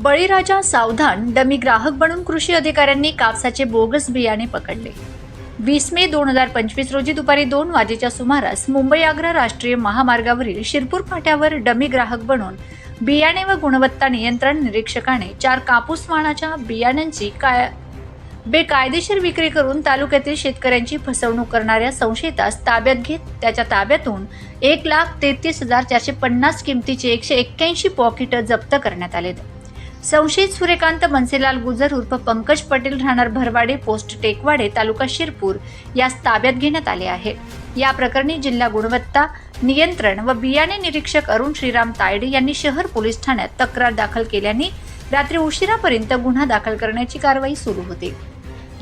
बळीराजा सावधान डमी ग्राहक बनून कृषी अधिकाऱ्यांनी कापसाचे बोगस बियाणे पकडले. वीस मे दोन हजार पंचवीस रोजी दुपारी दोन वाजेच्या सुमारास मुंबई आग्रा राष्ट्रीय महामार्गावरील शिरपूर फाट्यावर डमी ग्राहक बनून बियाणे व गुणवत्ता नियंत्रण निरीक्षकाने चार कापूस वाणाच्या बियाण्यांची काय बेकायदेशीर विक्री करून तालुक्यातील शेतकऱ्यांची फसवणूक करणाऱ्या संशयितास ताब्यात घेत त्याच्या ताब्यातून एक लाख तेहतीस हजार चारशे पन्नास किमतीचे एकशे एक्क्याऐंशी पॉकेट जप्त करण्यात आले संशयित सूर्यकांत मनसेलाल गुजर उर्फ पंकज पटेल राहणार भरवाडे पोस्ट टेकवाडे तालुका शिरपूर. यास ताब्यात घेण्यात आले आहे. या प्रकरणी जिल्हा गुणवत्ता नियंत्रण व बियाणे निरीक्षक अरुण श्रीराम तायडे यांनी शहर पोलीस ठाण्यात तक्रार दाखल केल्याने रात्री उशिरापर्यंत गुन्हा दाखल करण्याची कारवाई सुरू होती.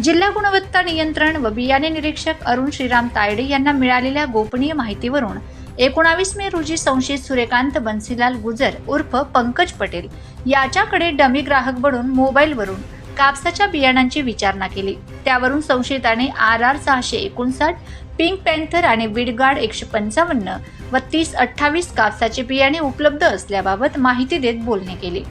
जिल्हा गुणवत्ता नियंत्रण व बियाणे निरीक्षक अरुण श्रीराम तायडे यांना मिळालेल्या गोपनीय माहितीवरून एकोणावीस मे रोजी संशयित सूर्यकांत बन्सीलाल गुजर उर्फ पंकज पटेल याच्याकडे डमी ग्राहक बनून मोबाईलवरून कापसाच्या बियाणांची विचारणा केली. त्यावरून संशयिताने आर आर सहाशे एकोणसाठ पिंक पॅन्थर आणि विडगार्ड एकशे पंचावन्न व तीस अठ्ठावीस कापसाचे बियाणे उपलब्ध असल्याबाबत माहिती देत बोलणे केले.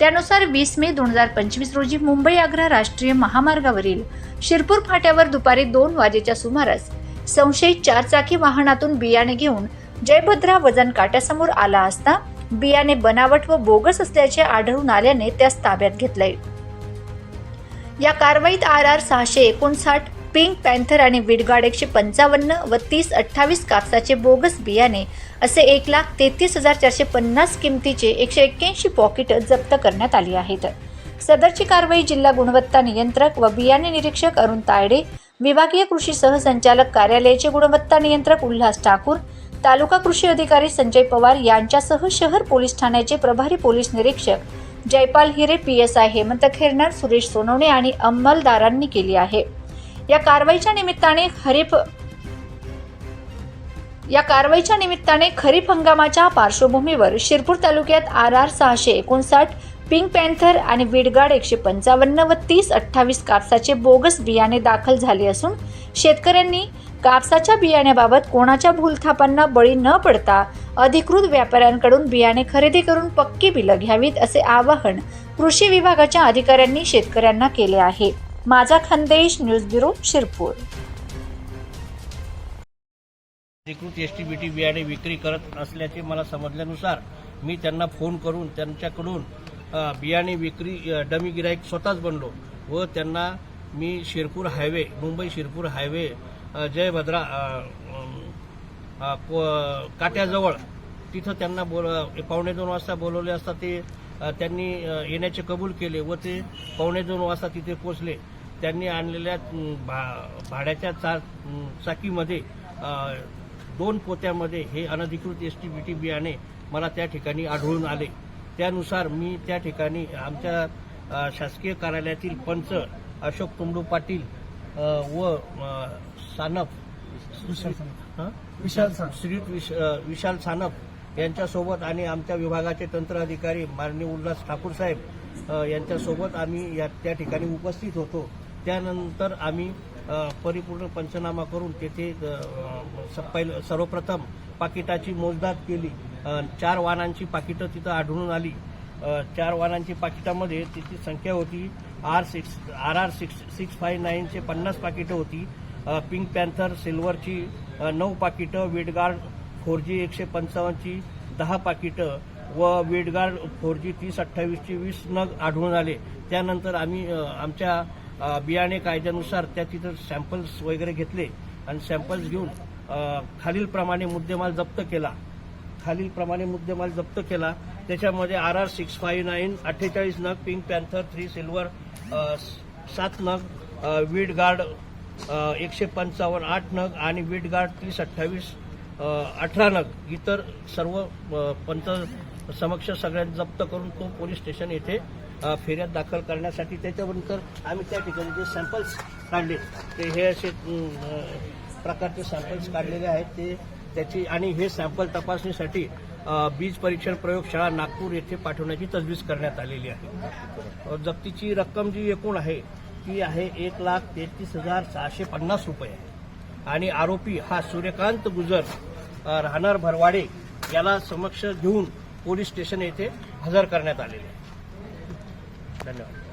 त्यानुसार वीस मे दोन हजार पंचवीस रोजी मुंबई आग्रा राष्ट्रीय महामार्गावरील शिरपूर फाट्यावर दुपारी दोन वाजेच्या सुमारास संशयित चारचाकी वाहनातून बियाणे घेऊन जयभद्रा वजन काट्यासमोर आला असता बियाणे बनावट व बोगस असल्याचे आढळून आल्याने त्यास ताब्यात घेतलंय. या कारवाईत आर आर सहाशे एकोणसाठ पिंक पॅन्थर आणि विडगाड एकशे पंचावन्न व तीस अठ्ठावीस कापसाचे बोगस बियाणे असे एक लाख तेहतीस हजार चारशे पन्नास किमतीचे एकशे एक्क्याऐंशी पॉकेट जप्त करण्यात आली आहेत. सदरची कारवाई जिल्हा गुणवत्ता नियंत्रक व बियाणे निरीक्षक अरुण तायडे विभागीय कृषी सहसंचालक कार्यालयाचे गुणवत्ता नियंत्रक उल्हास ठाकूर तालुका कृषी अधिकारी संजय पवार यांच्यासह शहर पोलीस ठाण्याचे प्रभारी पोलीस निरीक्षक Jaipal Hire P S I Hemant Khernar Suresh Sonawane आणि अंमलदारांनी केली आहे. या कारवाईच्या निमित्ताने खरीप या कारवाईच्या निमित्ताने खरीप हंगामाच्या पार्श्वभूमीवर शिरपूर तालुक्यात आर आर सहाशे एकोणसाठ पिंक पॅन्थर आणि विडगार्ड एकशे पंचावन्न व तीस अठ्ठावीस कापसाचे बोगस बियाणे दाखल झाले असून शेतकऱ्यांनी कापसाच्या बियाण्याबाबत कोणाच्या भूलथापांना बळी न पडता अधिकृत व्यापाऱ्यांकडून बियाणे खरेदी करून पक्की बिलं घ्यावीत असे आवाहन कृषी विभागाच्या अधिकाऱ्यांनी शेतकऱ्यांना केले आहे. माझा खानदेश न्यूज ब्युरो शिरपूर. अधिकृत एस टी बी टी बियाणे विक्री करत असल्याचे मला समजल्यानुसार मी त्यांना फोन करून त्यांच्याकडून बियाणे विक्री डमी गिराईक स्वतःच बनलो व त्यांना मी शिरपूर हायवे मुंबई शिरपूर हायवे जयभद्रा प- काट्याजवळ तिथं त्यांना बोल पावणे दोन वाजता बोलवले असता ते त्यांनी येण्याचे कबूल केले व ते पावणे दोन वाजता तिथे पोचले त्यांनी आणलेल्या भा- भाड्याच्या चा चाकीमध्ये दोन पोत्यामध्ये हे अनधिकृत एस टी बी टी बियाणे मला त्या ठिकाणी आढळून आले. त्यानुसार मी त्या ठिकाणी आमच्या शासकीय कार्यालयातील पंच अशोक तुंबडू पाटील व सानप? विशाल सानप. श्री विश- विशाल सानप यांच्यासोबत आणि आमच्या विभागाचे तंत्र अधिकारी माननीय उल्हास ठाकूर साहेब यांच्यासोबत आम्ही या त्या ठिकाणी उपस्थित होतो. त्यानंतर आम्ही परिपूर्ण पंचनामा करून तेथे पहिलं- सर्वप्रथम पाकिटाची मोजदाद केली. चार वाहनांची पाकिटं तिथं आढळून आली. चार वाहनांची पाकिटामध्ये तिची संख्या होती R six R R six six five नाईनचे पन्नास पाकिटं होती. पिंक पॅन्थर सिल्वरची नऊ पाकिटं वेडगार्ड फोर जी एकशे पंचावन्नची दहा पाकिटं व वेडगार्ड फोर जी तीस अठ्ठावीसची वीस नग आढळून आले. त्यानंतर आम्ही आमच्या बियाणे कायद्यानुसार त्या तिथं सॅम्पल्स वगैरे घेतले आणि सॅम्पल्स घेऊन खालीलप्रमाणे मुद्देमाल जप्त केला. खालीलप्रमाणे मुद्देमाल जप्त केला. त्याच्यामध्ये R R six five nine अठ्ठेचाळीस नग पिंक पॅन्थर थ्री सिल्वर सात नग वीड गार्ड एकशे पंचावन्न आठ नग आणि वीड गार्ड तीस अठ्ठावीस अठरा नग. इतर सर्व पंच समक्ष सगळ्यात जप्त करून तो पोलीस स्टेशन येथे फेऱ्यात दाखल करण्यासाठी त्याच्यानंतर आम्ही त्या ठिकाणी जे सॅम्पल्स काढले ते हे असे प्रकारचे सॅम्पल्स काढलेले आहेत. ते त्याची आणि हे सॅम्पल तपासणीसाठी बीज परीक्षण प्रयोगशाळा नागपूर येथे पाठवण्याची तजवीज करण्यात आलेली आहे. जप्तीची रक्कम जी एकूण आहे ती आहे एक लाख तेहतीस हजार सहाशे पन्नास रुपये आणि आरोपी हा सूर्यकांत गुजर राहणार भरवाडे याला समक्ष घेऊन पोलीस स्टेशन येथे हजर करण्यात आलेले आहे. धन्यवाद.